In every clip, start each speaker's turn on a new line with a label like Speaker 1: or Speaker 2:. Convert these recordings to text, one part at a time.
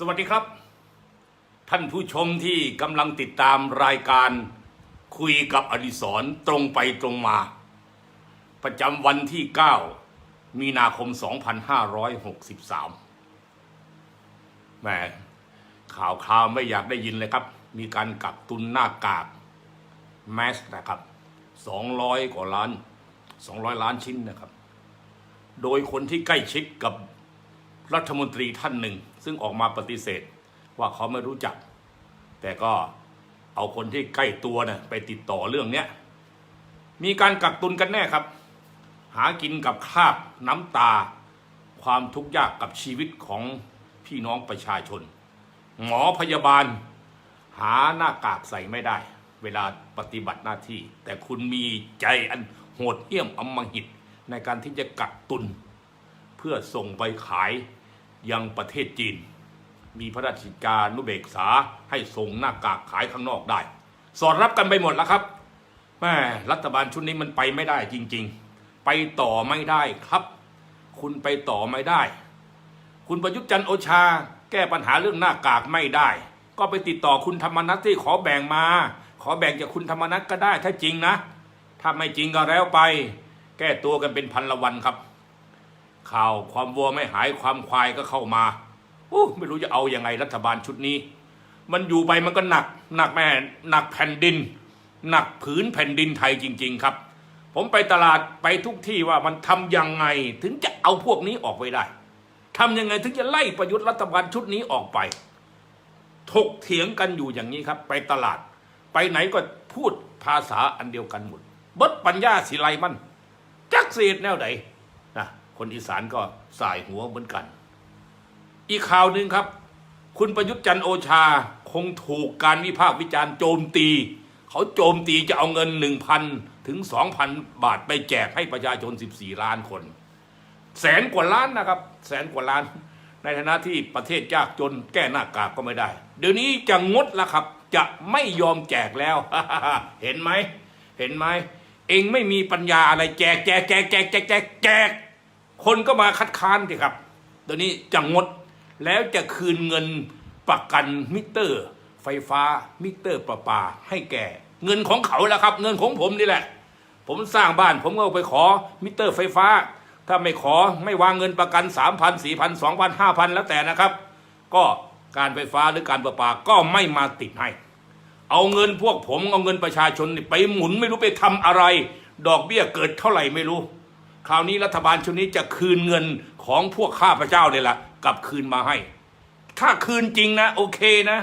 Speaker 1: สวัสดีครับ ท่านผู้ชมที่กำลังติดตามรายการคุยกับอดิศรตรงไปตรงมา ประจำวันที่ 9 มีนาคม 2563แหมข่าวข่าวไม่อยากได้ยินเลยครับ มีการกักตุนหน้ากากแมสนะครับ 200 กว่าล้าน 200 ล้านชิ้นนะครับ โดยคนที่ใกล้ชิดกับรัฐมนตรีท่านหนึ่ง ซึ่งออกมาปฏิเสธว่าเขาไม่รู้จัก แต่ก็เอาคนที่ใกล้ตัวนี่ยไปติดต่อเรื่องเนี้ยมีการกักตุนกันแน่ครับ หากินกับคราบน้ำตา ความทุกข์ยากกับชีวิตของพี่น้องประชาชน หมอพยาบาล หาหน้ากากใส่ไม่ได้ เวลาปฏิบัติหน้าที่ แต่คุณมีใจอันโหดเหี้ยมอำมหิต ในการที่จะกักตุน เพื่อส่งไปขาย ยังประเทศจีน มีพระราชกานุเบกษาให้ส่งหน้ากากขายข้างนอกได้ สอดรับกันไปหมดแล้วครับแม่รัฐบาลชุดนี้มันไปไม่ได้จริง ๆ ไปต่อไม่ได้ครับ คุณไปต่อไม่ได้ คุณประยุทธ์จันโอชา แก้ปัญหาเรื่องหน้ากากไม่ได้ ก็ไปติดต่อคุณธรรมนัฐที่ขอแบ่งมา ขอแบ่งจากคุณธรรมนัฐก็ได้ถ้าจริงนะ ถ้าไม่จริงก็แล้วไป แก้ตัวกันเป็นพันละวันครับ ข่าวความวัวไม่หายความควายก็เข้ามาอู้ไม่รู้จะเอาอยัางไงรัฐบาลชุดนี้ มันอยู่ไปมันก็หนักหนักแม่หนักแผ่นดิน หนักผืนแผ่นดินไทยจริง ๆ ครับ ผมไปตลาดไปทุกที่ว่ามันทำยังไงถึงจะเอาพวกนี้ออกไปได้ทำยังไงถึงจะไล่ประยุทธ์รัฐบาลชุดนี้ออกไป ถกเถียงกันอยู่อย่างนี้ครับ ไปตลาด ไปไหนก็พูดภาษาอันเดียวกันหมดบดปัญญาสิไลมัน จักเสียดแนวไหน คนอีสานก็สายหัวเหมือนกัน อีกข่าวหนึ่งครับ คุณประยุทธ์จันโอชาคงถูกการวิพากษ์วิจารณ์โจมตี เขาโจมตีจะเอาเงิน 1,000 ถึง 2,000 บาทไปแจกให้ประชาชน 14 ล้านคน แสนกว่าล้านนะครับ แสนกว่าล้าน ในฐานะที่ประเทศยากจนแก้หน้ากากก็ไม่ได้ เดี๋ยวนี้จะงดแล้วครับ จะไม่ยอมแจกแล้ว เห็นไหมเห็นไหมเองไม่มีปัญญาอะไรแจกแจกแจกแจกแจกแจก คนก็มาคัดค้านสิครับเดี๋ยวนี้จะงดแล้วจะคืนเงินประกันมิเตอร์ ไฟฟ้ามิเตอร์ประปาให้แก่ เงินของเขาแล้วครับ เงินของผมนี่แหละ ผมสร้างบ้าน ผมก็ไปขอมิเตอร์ไฟฟ้า ถ้าไม่ขอไม่วางเงินประกัน 3 0 0 0 4 0 0 0 2,000 5,000 แล้วแต่นะครับ ก็การไฟฟ้าหรือการประปาก็ไม่มาติดให้ เอาเงินพวกผมเอาเงินประชาชนไปหมุนไม่รู้ไปทำอะไร ดอกเบี้ยเกิดเท่าไหร่ไม่รู้ คราวนี้รัฐบาลชุดนี้จะคืนเงินของพวกข้าพเจ้าเนี่ยแหละกลับคืนมาให้ ถ้าคืนจริงนะโอเคนะ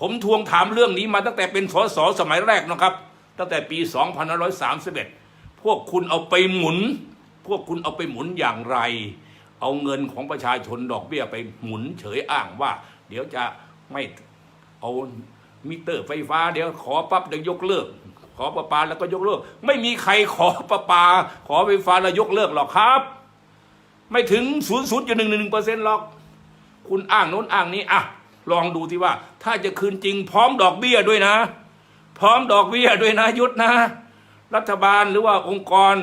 Speaker 1: ผมทวงถามเรื่องนี้มาตั้งแต่เป็นสสสมัยแรกนะครับ ตั้งแต่ปี 2531 พวกคุณเอาไปหมุน พวกคุณเอาไปหมุนอย่างไร เอาเงินของประชาชนดอกเบี้ยไปหมุนเฉยอ้างว่า เดี๋ยวจะไม่เอามิเตอร์ไฟฟ้าเดี๋ยวขอปั๊บเดี๋ยวยกเลิก ขอประปาแล้วก็ยกเลิก ไม่มีใครขอประปา ขอไฟฟ้าแล้วยกเลิกหรอกครับ ไม่ถึงศูนย์ศูนย์จุดหรอก คุณอ้างโน้นอ้างนี้อะลองดูที่ว่า ถ้าจะคืนจริงพร้อมดอกเบี้ยด้วยนะ พร้อมดอกเบี้ยด้วยนะยุทธนะ รัฐบาลหรือว่าองค์กร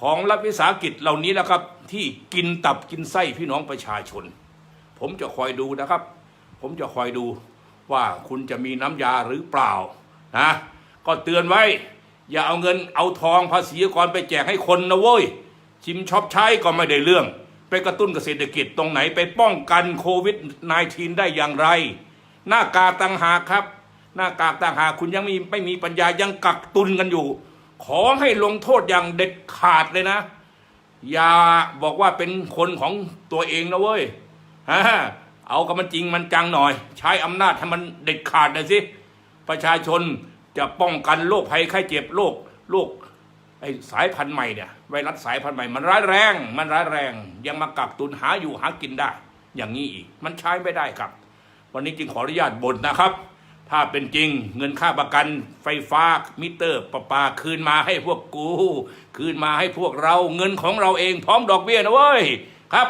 Speaker 1: ของรัฐวิสาหกิจเหล่านี้แหละครับ ที่กินตับกินไส้พี่น้องประชาชน ผมจะคอยดูนะครับ ผมจะคอยดูว่าคุณจะมีน้ำยาหรือเปล่านะ ก็เตือนไว้ อย่าเอาเงินเอาทองภาษีกรไปแจกให้คนนะเว้ย ชิมช็อปใช้ก็ไม่ได้เรื่อง ไปกระตุ้นเกษตรกิจตรงไหนไปป้องกันโควิด -19 ได้อย่างไร หน้ากากต่างหากครับ หน้ากากต่างหากคุณยังมีไม่มีปัญญายังกักตุนกันอยู่ ขอให้ลงโทษอย่างเด็ดขาดเลยนะ อย่าบอกว่าเป็นคนของตัวเองนะเว้ยฮะเอากับมันจริงมันจังหน่อย ใช้อำนาจให้มันเด็ดขาดหน่อยสิประชาชน จะป้องกันโรคภัยไข้เจ็บโรคโรคไอสายพันธุ์ใหม่เนี่ยไวรัสสายพันธุ์ใหม่มันร้ายแรง มันร้ายแรง ยังมากักตุนหาอยู่หากินได้ อย่างนี้อีกมันใช้ไม่ได้ครับ วันนี้จึงขออนุญาตบ่นนะครับ ถ้าเป็นจริงเงินค่าประกันไฟฟ้ามิเตอร์ประปาคืนมาให้พวกกู คืนมาให้พวกเราเงินของเราเองพร้อมดอกเบี้ยนะเว้ยครับ